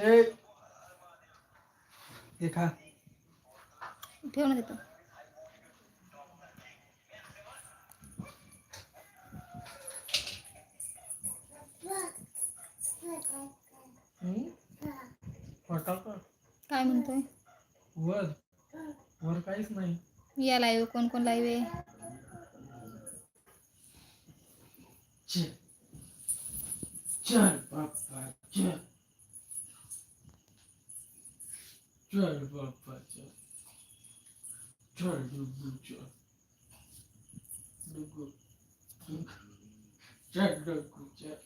हे ठेव ना तिथं हम्म? काय म्हणतोय? वर। वर काहीच नाही. या लाईव्ह कोण कोण लाईव्ह आहे? चल चल बाप्पा चल. चल बाप्पा चल चल डुगू चल डुगू चल डुगू चल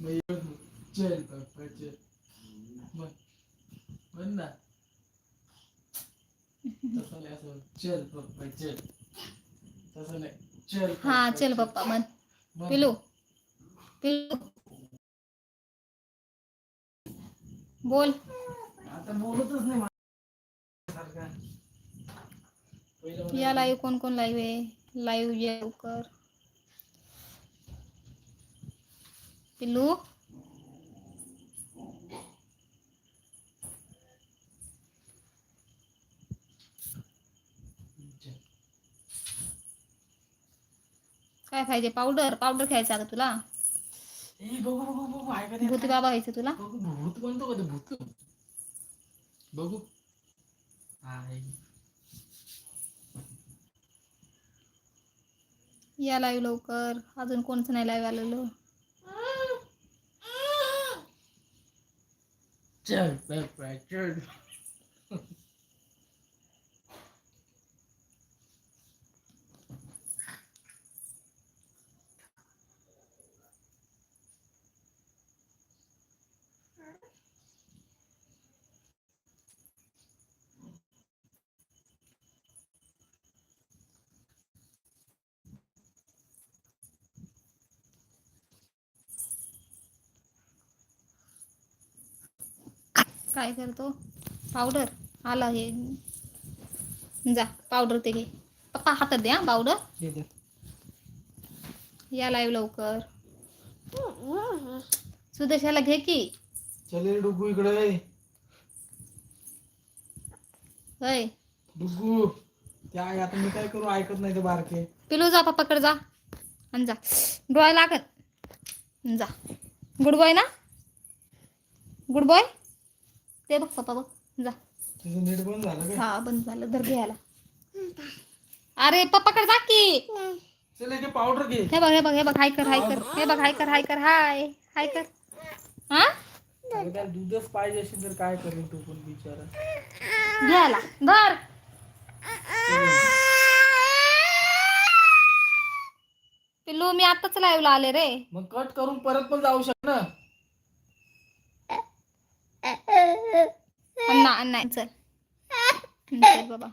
मग येऊ दे. चल बाप्पा चल म्हण म्हण ना तसं नाही असं चल बाप्पा चल तसं नाही चल हा बाप्पा, चल पप्पा म्हण म्हण. पिलू पिलू बोल. आता बोलतच नाही माझ्यासारखा. पहिलं या लाईव्ह कोण कोण लाईव्ह आहे? लाईव्ह या लवकर. पिल्लू. काय पाहिजे पावडर पावडर खायचा का तुला? बघू बघू बघू ऐका ते. भूती बाबा व्हायचं तुला? बघू भूत म्हणतो का ते भूत. बघू. या लाईव्ह लवकर. अजून कोणचं नाही लाईव्ह आलेलं? चल चल. काय करतो? पावडर आला हे. जा पावडर ते घे. पप्पा हातात द्या पावडर दे. या लाईव्ह लवकर. सुदेशाला घे की. चल डुगू इकडे. होय. डुगू त्या आता मी काय करू ऐकत नाही ते बारके. पिलू जा पप्पाकडे जा. आणि जा. डोळा लागत जा. गुड बॉय ना? गुड बॉय ते बघ पप्पा बघ. जा. तुझं नीट बंद झालं काय? हा बंद झालं. धर घ्यायला. अरे पप्पाकडे जा की. चल हे पावडर घे. हे बघ हे बघ हे बघ हाय कर हाय कर. हे बघ हाय कर हाय कर हाय. हाय कर. हा? अगं त्याला दूधच पाहिजे असेल तर काय करेल तू पण बिचारा. घ्यायला. धर. पिल्लू मी आताच लाईव्हला आले रे. मग कट करून परत पण जाऊ शक ना? अण्णा अण्णा चल चल बाबा.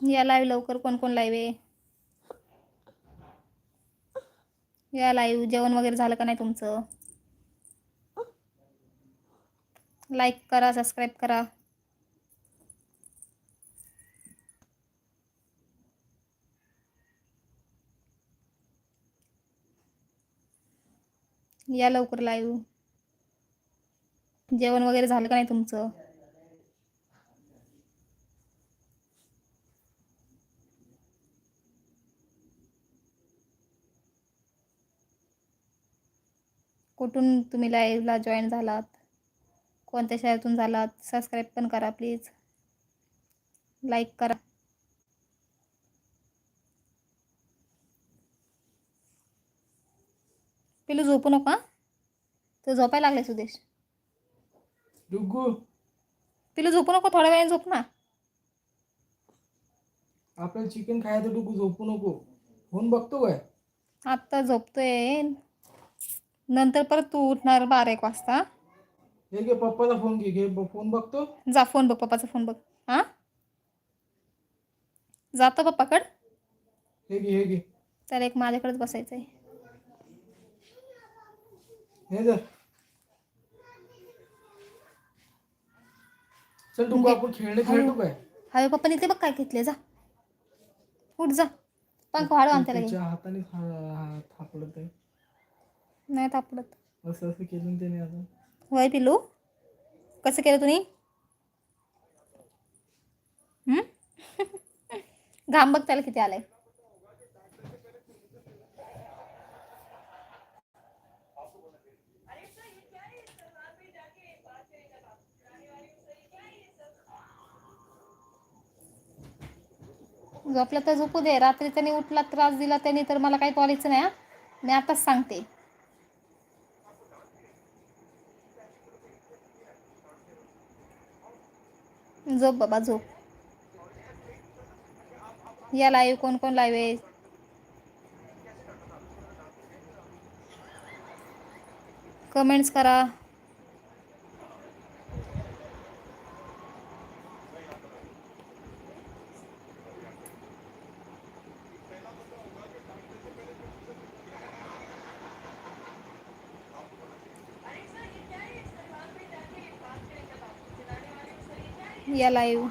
या लाईव्ह लवकर कोण कोण लाईव्ह आहे? या लाईव्ह जेवण वगैरे झालं का नाही तुमचं? लाईक करा सबस्क्राईब करा. या लवकर लाईव्ह जेवण वगैरे झालं का नाही तुमचं? कुठून तुम्ही लाईव्हला जॉईन झालात? कोणत्या शहरातून झालात सबस्क्राईब पण करा प्लीज लाईक करा. पिलू झोपू नका तो झोपायला लागले सुदेश. पिलू झोपू नको थोड्या वेळाने झोप ना. आपल्याला चिकन खायचं डुगू झोपू नको. फोन बघतो काय? आत्ता झोपतोय. नंतर परत तू उठणार बारा एक वाजता. हे घे पप्पाचा फोन घे घे फोन बघतो. जा फोन बघ पप्पाचा फोन बघ. हां? जातो पप्पाकड? हे घे हे घे. त्याला एक माझ्याकडेच बसायचं आहे हे जर चल टुकू आपण खेळणे खेळतो काय हवे पप्पानी ते बघ काय घेतले जा. उठ जा. पंख वाढव आणि त्याला घे. त्याच्या हाताने था- थापडत आहे नाही तापडत असं असं केलं ना त्याने आता वय पिल्लू? कसं केलं तुम्ही? घाम बघ त्याला किती आलाय. झोपला तर झोपू दे. रात्री त्याने उठला त्रास दिला त्याने तर मला काही बोलायचं नाही हा. मी आताच सांगते. झोप बाबा झोप. या लाईव्ह कोण कोण लाईव्ह आहे? कमेंट्स करा. या लाईव्ह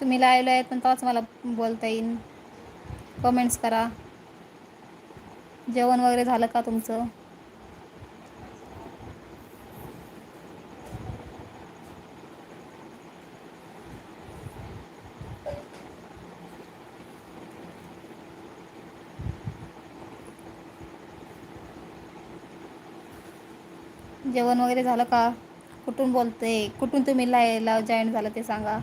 तुम्ही लाईव्हला आहेत पण तेव्हाच मला बोलता येईल कमेंट्स करा. जेवण वगैरे झालं का तुमचं? जेवण वगैरे झालं का? कुठून बोलते? कुठून तुम्ही लाईव्हला जॉईन झालं ते सांगा.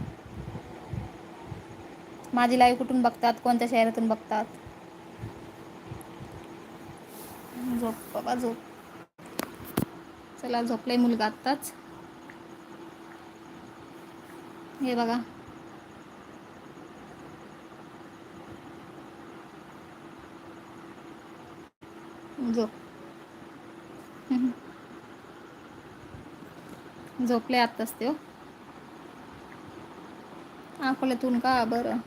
माझी लाईव्ह कुठून बघतात? कोणत्या शहरातून बघतात? झोप बाबा झोप. चला झोपलाय मुलगा आत्ताच. हे बघा. झोप. झोपले आत्ताच ते हो. अकोल्यातून का? बरं.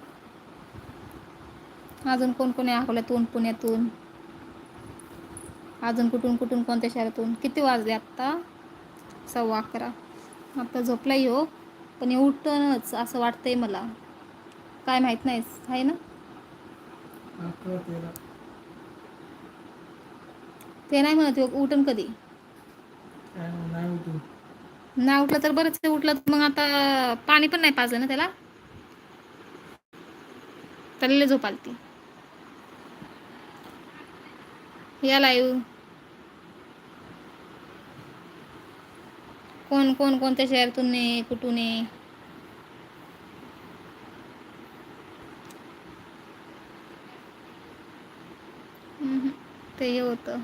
अजून कोण कोण आहे अकोल्यातून पुण्यातून? अजून कुठून कुठून कोणत्या शहरातून? किती वाजले आत्ता? सव्वा अकरा. आता झोपलाही हो पण हे उठणच असं वाटतंय मला. काय माहीत नाही आहे ना? ते नाही म्हणत ह्यो उठण कधी? नाही उठलं तर बरंच उठलं तर मग आता पाणी पण नाही पाजलं ना त्याला? त्याला झोपाल ती या लाईव्ह कोण कोण कोणत्या शहरातून आहे कुठून आहे? हम्म, ते होतं.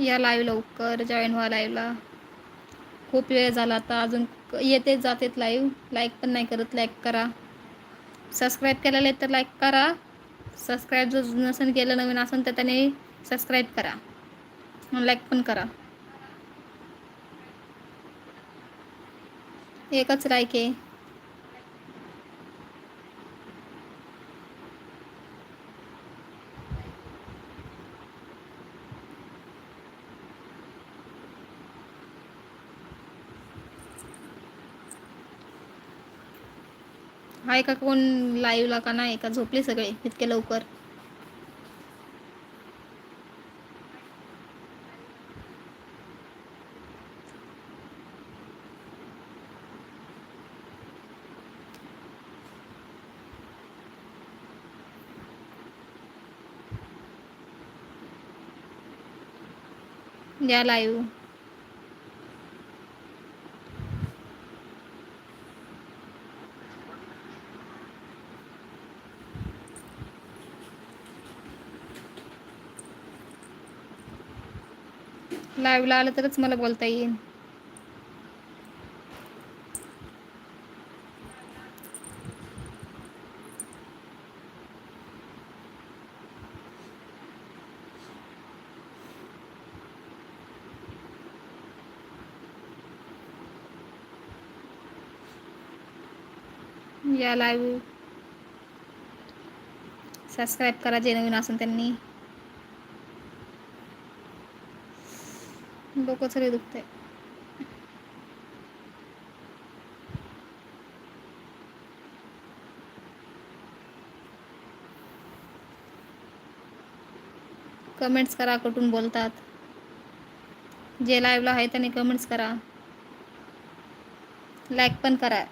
या लाईव्ह लवकर जॉईन व्हा लाईव्हला खूप वेळ झाला आता अजून येते येतेच जातेत लाईव्ह लाईक पण नाही करत लाईक करा. सबस्क्राईब केलेलं आहे तर लाईक करा. सबस्क्राईब जर नसेल केलं नवीन असेल तर त्याने सबस्क्राईब करा. लाईक पण करा. एकच लाईक आहे. आहे का कोण लाईव्हला का नाही का झोपले सगळे इतके लवकर? या लाईव्ह लाईव्हला आलं तरच मला बोलता येईल या लाईव्ह सबस्क्राईब करा जे नवीन असून त्यांनी. डोकं सगळे दुखतंय. कमेंट्स करा कुठून बोलतात. जे लाईव्हला आहे त्यांनी कमेंट्स करा. लाईक पण करा.